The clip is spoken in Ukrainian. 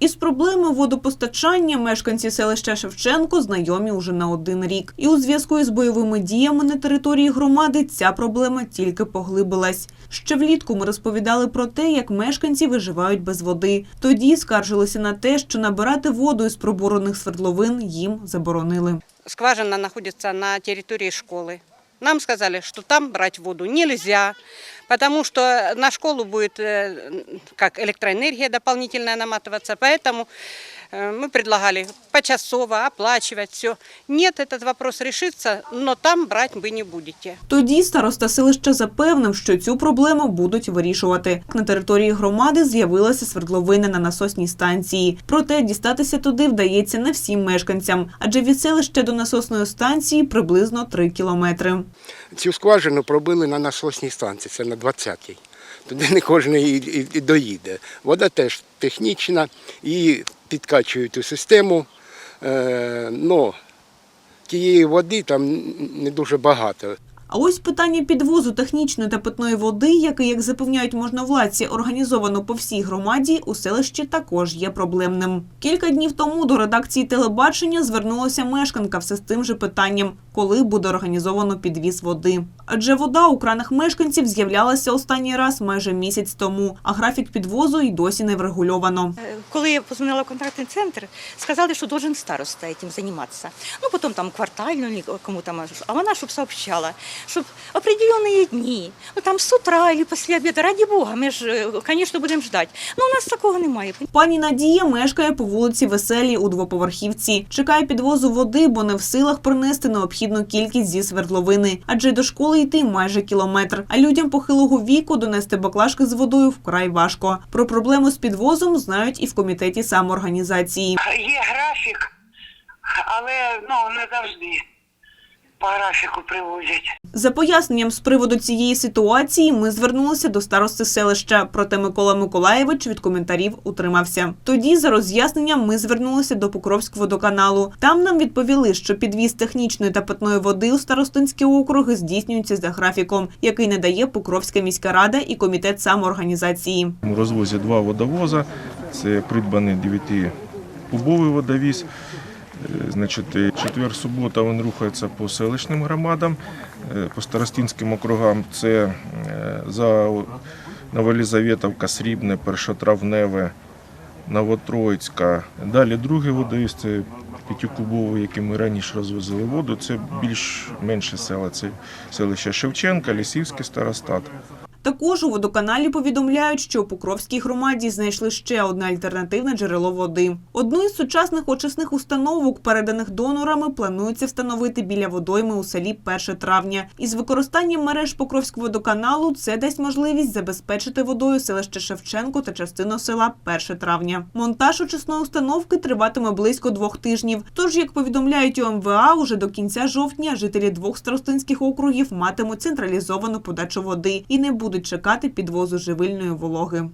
Із проблемою водопостачання мешканці селища Шевченко знайомі уже на один рік. І у зв'язку із бойовими діями на території громади ця проблема тільки поглибилась. Ще влітку ми розповідали про те, як мешканці виживають без води. Тоді скаржилися на те, що набирати воду із пробурених свердловин їм заборонили. скважина находится на территории школы. Нам сказали, что там брать воду нельзя, потому что на школу будет э, как электроэнергия дополнительная наматываться. Поэтому э, мы предлагали почасово оплачивать все. Нет, этот вопрос решится, но там брать вы не будете. Тоді староста селища запевнив, що цю проблему будуть вирішувати. На території громади з'явилася свердловина на насосній станції. Проте дістатися туди вдається не всім мешканцям, адже від селища до насосної станції приблизно 3 кілометри. Цю скважину пробили на насосній станції, це на 20-й. Туди не кожен і, і, і доїде. Вода теж технічна, її підкачують у систему. Е, но тієї води там не дуже багато. А ось питання підвозу технічної та питної води, який, як запевняють можновладці, організовано по всій громаді, у селищі також є проблемним. Кілька днів тому до редакції телебачення звернулася мешканка все з тим же питанням, коли буде організовано підвіз води. Адже вода у кранах мешканців з'являлася останній раз майже місяць тому, а графік підвозу й досі не врегульовано. Коли я позвонила в контактний центр, сказали, що должен староста этим заниматься. Ну, потом там квартально кому там, а вона щоб сообщала, щоб определенные дні, ну там з утра или після обіду, раді Бога, ми ж, е, звісно, будемо ждати. Ну, у нас такого немає. Пані Надія мешкає по вулиці Веселій у двоповерхівці. Чекає підвозу води, бо не в силах принести необхідну кількість зі свердловини, адже до школи йти майже кілометр. А людям похилого віку донести баклажки з водою вкрай важко. Про проблему з підвозом знають і в комітеті самоорганізації. Є графік, але ну не завжди по графіку привозять. За поясненням з приводу цієї ситуації ми звернулися до старости селища, проте Микола Миколаєвич від коментарів утримався. Тоді за роз'ясненням ми звернулися до Покровськводоканалу. Там нам відповіли, що підвіз технічної та питної води у старостинські округи здійснюється за графіком, який надає Покровська міська рада і комітет самоорганізації. У розвозі два водовоза. Це придбаний 9-кубовий водовіз. Е, Значить, четвер-субота він рухається по селищним громадам, е, по старостинським округам. Це е, за Новолізаветовка, Срібне, Першотравневе, Новотроїцька. Далі другий водовіз це п'ятикубовий, який ми раніше розвозили воду. Це більш менше села. Це селище Шевченка, Лісівський старостат. Також у водоканалі повідомляють, що у Покровській громаді знайшли ще одне альтернативне джерело води. Одну із сучасних очисних установок, переданих донорами, планується встановити біля водойми у селі 1 травня. Із використанням мереж Покровського водоканалу це дасть можливість забезпечити водою селище Шевченко та частину села 1 травня. Монтаж очисної установки триватиме близько двох тижнів. Тож, як повідомляють у МВА, уже до кінця жовтня жителі двох старостинських округів матимуть централізовану подачу води і не будуть чекати підвозу живильної вологи.